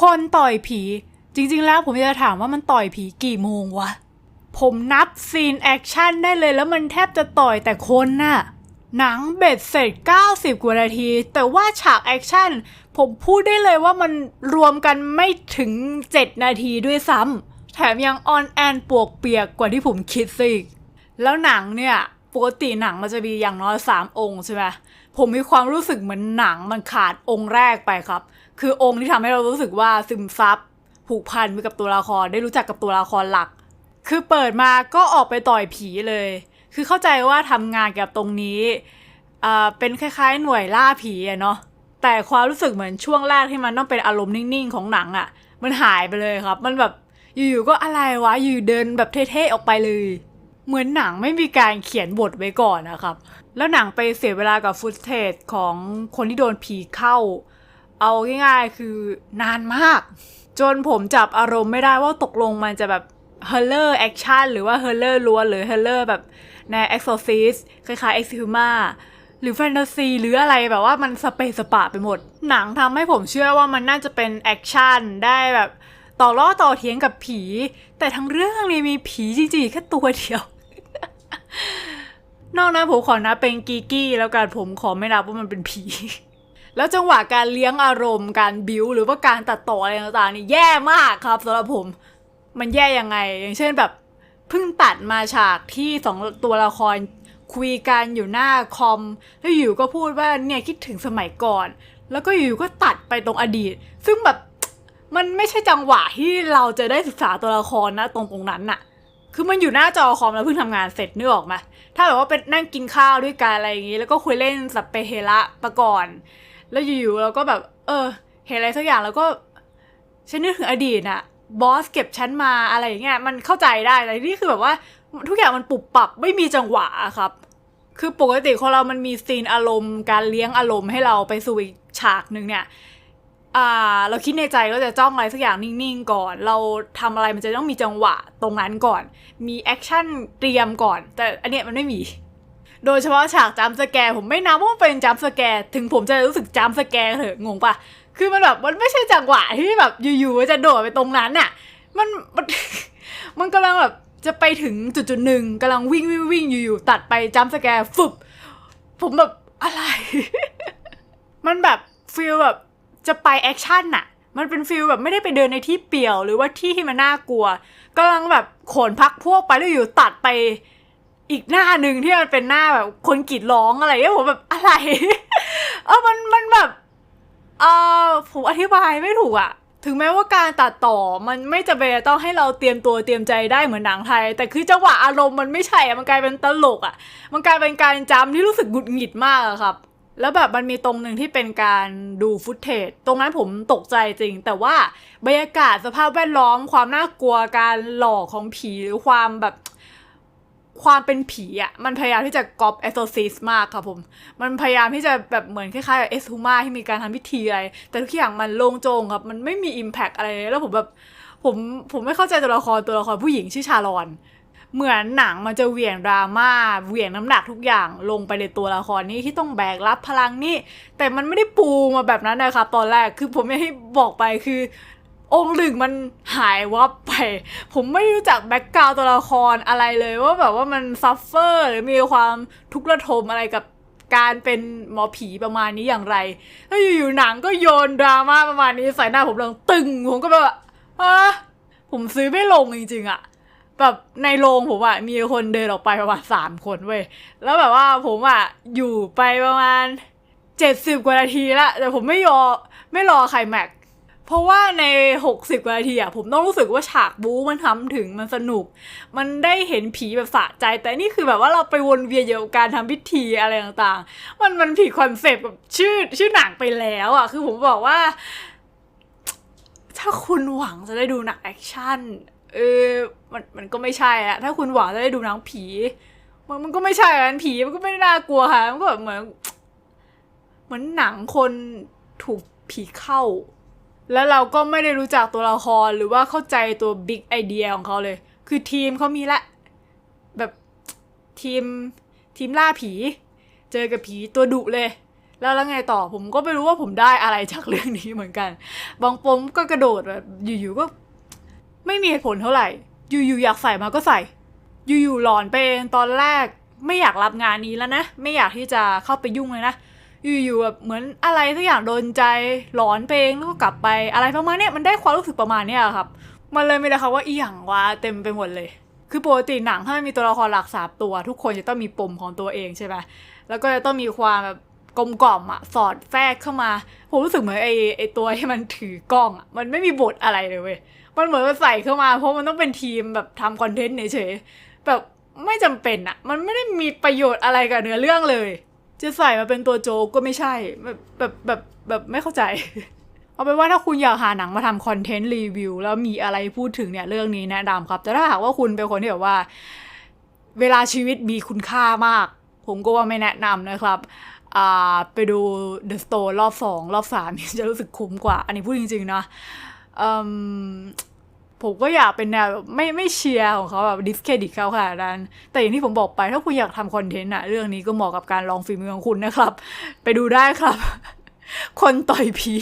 คนต่อยผี จริง ๆ แล้วผมจะถามว่ามันต่อยผีกี่โมงวะ ผมนับซีนแอคชั่นได้เลยแล้วมันแทบจะต่อยแต่คนน่ะ หนังเบ็ดเสร็จ 90 กว่านาที แต่ว่าฉากแอคชั่น ผมพูดได้เลยว่ามันรวมกันไม่ถึง 7 นาทีด้วยซ้ำแถมยังออนแอนปวกเปียกกว่าที่ผมคิดซะอีกแล้วหนังเนี่ย ปกติหนังมันจะมีอย่างน้อย3องค์ใช่ไหมผมมีความรู้สึกเหมือนหนังมันขาดองค์แรกไปครับ คือองค์ที่ทำให้เรารู้สึกว่าซึมซับผูกพันไปกับตัวละครได้รู้จักกับตัวละครหลัก คือเปิดมาก็ออกไปต่อยผีเลย คือเข้าใจว่าทำงานเกี่ยวกับตรงนี้อ่าเป็นคล้ายๆ หน่วยล่าผีอะเนาะแต่ความรู้สึกเหมือนช่วงแรกที่มันต้องเป็นอารมณ์นิ่งๆของหนังอะมันหายไปเลยครับ มันแบบอยู่ๆก็อะไรวะอยู่เดินแบบเท่ๆออกไปเลย เหมือนหนังไม่มีการเขียนบทไว้ก่อนนะครับ แล้วหนังไปเสียเวลากับฟุตเทจของคนที่โดนผีเข้า เอาง่ายๆคือนานมาก จนผมจับอารมณ์ไม่ได้ว่าตกลงมันจะแบบเฮลเลอร์แอคชั่นหรือว่าเฮลเลอร์ล้วนหรือเฮลเลอร์แบบใน Exorcist คล้ายๆ Exhuma หรือแฟนตาซีหรืออะไรแบบว่ามันสเปซสปะไปหมด หนังทำให้ผมเชื่อว่ามันน่าจะเป็นแอคชั่นได้แบบ ต่อล้อต่อเถียงกับผี แต่ทั้งเรื่องนี้มีผีจริงๆแค่ตัวเดียว นอกนั้นผมขอนับเป็นกีกี้ แล้วกันผมขอไม่นับว่ามันเป็นผี แล้วจังหวะการเลี้ยงอารมณ์การบิวหรือว่าการตัดต่ออะไรต่างๆนี่แย่มากครับสำหรับผม มันแย่ยังไง อย่างเช่นแบบเพิ่งตัดมาฉากที่สองตัวละครคุยกันอยู่หน้าคอม แล้วอยู่ก็พูดว่าเนี่ยคิดถึงสมัยก่อน แล้วก็อยู่ก็ตัดไปตรงอดีต ซึ่งแบบ ใช่จังหวะที่เราจะได้ศึกษาตัวละครนะตรงตรงนั้นน่ะ คือมันอยู่หน้าจอคอมแล้วเพิ่งทำงานเสร็จนึกออกไหมถ้าแบบว่าเป็นนั่งกินข้าวด้วยกันอะไรอย่างงี้ แล้วก็คุยเล่นสัปเปเฮระมาก่อน แล้วอยู่ๆเราก็แบบ เออ เห็นอะไรสักอย่างแล้วก็ฉันนึกถึงอดีตอะบอสเก็บฉันมาอะไรอย่างเงี้ยมันเข้าใจได้แต่นี่คือแบบว่าทุกอย่างมันปรับปรับไม่มีจังหวะอะครับ คือปกติของเรามันมีซีนอารมณ์ การเลี้ยงอารมณ์ให้เราไปสู่อีกฉากหนึ่งเนี่ย อ่าเราคิดในใจก็จะจ้องอะไรสักอย่างนิ่งๆก่อน เราทำอะไรมันจะต้องมีจังหวะตรงนั้นก่อน มีแอคชั่นเตรียมก่อน แต่อันเนี้ยมันไม่มี โดยเฉพาะฉากจัมสแกร์ผมไม่นับว่ามันเป็นจัมสแกร์ถึงผมจะรู้สึกจัมสแกร์เถอะงงปะคือมันแบบมันไม่ใช่จังหวะที่แบบอยู่ๆจะโดดไปตรงนั้นน่ะ มันมันมันกำลังแบบจะไปถึงจุดจุดๆหนึ่งกำลังวิ่งวิ่งวิ่งอยู่ๆตัดไปจัมสแกร์ฟึบผมแบบอะไร มันแบบฟีลแบบ จะไปแอคชั่นน่ะ มันเป็นฟีลแบบไม่ได้ไปเดินในที่เปี่ยว หรือว่าที่ที่มันน่ากลัวกำลังแบบขนพักพวกไปแล้วอยู่ตัดไปอีกหน้าหนึ่งที่มันเป็นหน้าแบบคนกรีดร้องอะไรเงี้ยผมแบบอะไร เออมันมันแบบเออผมอธิบายไม่ถูกอะถึงแม้ว่าการตัดต่อมันไม่จำเป็นต้องให้เราเตรียมตัวเตรียมใจได้เหมือนหนังไทย แต่คือจังหวะอารมณ์มันไม่ใช่อะมันกลายเป็นตลกอะมันกลายเป็นการจำที่รู้สึกหงุดหงิดมากอะครับ แล้วแบบมันมีตรงหนึ่งที่เป็นการดูฟุตเทจตรงนั้นผมตกใจจริง แต่ว่าบรรยากาศสภาพแวดล้อมความน่ากลัวการหลอกของผีหรือความแบบความเป็นผีอะ่ะมันพยายามที่จะกอบเอโซซิสมากครับผม มันพยายามที่จะแบบเหมือนคล้ายๆกับเอสฮูมาที่มีการทำพิธีอะไร แต่ทุกอย่างมันโล่งโจงครับ มันไม่มีอิมแพกอะไรเลยแล้วผมแบบผมผมไม่เข้าใจตัวละครตัวละครผู้หญิงชื่อชาลอน เหมือนหนังมันจะเหวี่ยงดราม่าเหวี่ยงน้ำหนักทุกอย่างลงไปในตัวละครนี้ที่ต้องแบกรับพลังนี่แต่มันไม่ได้ปูมาแบบนั้นนะครับ ตอนแรกคือผมไม่ให้บอกไปคือองค์หนึ่งมันหายวับไป ผมไม่รู้จักแบ็กกราวตัวละครอะไรเลยว่าแบบว่ามันซัฟเฟอร์หรือมีความทุกข์ระทมอะไรกับการเป็นหมอผีประมาณนี้อย่างไรแล้วอยู่ๆหนังก็โยนดราม่าประมาณนี้ใส่หน้าผมเลงตึง ผมก็แบบว่าอะผมซื้อไม่ลงจริงๆอะ แบบในโรงผมอะมีคนเดินออกไปประมาณสามคนเว้ยแล้วแบบว่าผมอะอยู่ไปประมาณเจ็ดสิบกว่านาทีละแต่ผมไม่ยอไม่รอใครแม็กเพราะว่าใน60กว่านาทีอะผมต้องรู้สึกว่าฉากบู๊มันทำถึงมันสนุก มันได้เห็นผีแบบสะใจ แต่นี่คือแบบว่าเราไปวนเวียนอยู่กับการทำพิธีอะไรต่างๆ มันมันผิดคอนเซปต์กับชื่อชื่อหนังไปแล้วอะคือผมบอกว่า ถ้าคุณหวังจะได้ดูหนังแอคชั่น เออมันมันก็ไม่ใช่อะถ้าคุณหวังจะได้ดูหนังผี มันมันก็ไม่ใช่อะผีมันก็ไม่ได้น่ากลัวค่ะ มันก็แบบเหมือน เหมือนหนังคนถูกผีเข้า แล้วเราก็ไม่ได้รู้จักตัวละครหรือว่าเข้าใจตัวบิ๊กไอเดียของเขาเลย คือทีมเขามีละ แบบทีมทีมล่าผี เจอกับผีตัวดุเลยแล้วแล้วไงต่อผมก็ไม่รู้ว่าผมได้อะไรจากเรื่องนี้เหมือนกัน บางปมก็กระโดดแบบอยู่ๆก็ ไม่มีเหตุผลเท่าไหร่ อยู่ๆอยากใส่มาก็ใส่ อยู่ๆหลอนไปเองตอนแรกไม่อยากรับงานนี้แล้วนะ ไม่อยากที่จะเข้าไปยุ่งเลยนะ อยู่ๆแบบเหมือนอะไรสักอย่างโดนใจหลอนไปเองแล้วก็กลับไปอะไรประมาณเนี้ยมันได้ความรู้สึกประมาณเนี้ยครับ มันเลยไม่ได้คำว่าอีหยังวะเต็มไปหมดเลย คือปกติหนังถ้ามันมีตัวละครหลักสามตัว ทุกคนจะต้องมีปมของตัวเองใช่ไหมแล้วก็จะต้องมีความแบบกลมกล่อมอะสอดแทรกเข้ามา ผมรู้สึกเหมือนไอ้ไอ้ตัวที่มันถือกล้องอะมันไม่มีบทอะไรเลยเว้ย มันเหมือนมันใส่เข้ามา เพราะมันต้องเป็นทีมแบบทำคอนเทนต์เฉยๆแบบไม่จำเป็นอะมันไม่ได้มีประโยชน์อะไรกับเนื้อเรื่องเลย จะใส่มาเป็นตัวโจกก็ไม่ใช่ แบบแบบแบบแบบไม่เข้าใจ เอาเป็นว่าถ้าคุณอยากหาหนังมาทำคอนเทนต์รีวิวแล้วมีอะไรพูดถึงเนี่ยเรื่องนี้แนะนำครับ แต่ถ้าหากว่าคุณเป็นคนที่แบบว่า เวลาชีวิตมีคุณค่ามาก ผมก็ว่าไม่แนะนำนะครับไปดู The Store รอบสองรอบสามจะรู้สึกคุ้มกว่า อันนี้พูดจริงๆนะ ผมก็อยากเป็นแนวแบบไม่ไม่เชียร์ของเขาแบบดิสเครดิตเขาค่ะดันแต่อย่างที่ผมบอกไปถ้าคุณอยากทำคอนเทนต์อะเรื่องนี้ก็เหมาะกับการลองฝีมือของคุณนะครับ ไปดูได้ครับ คนต่อยผี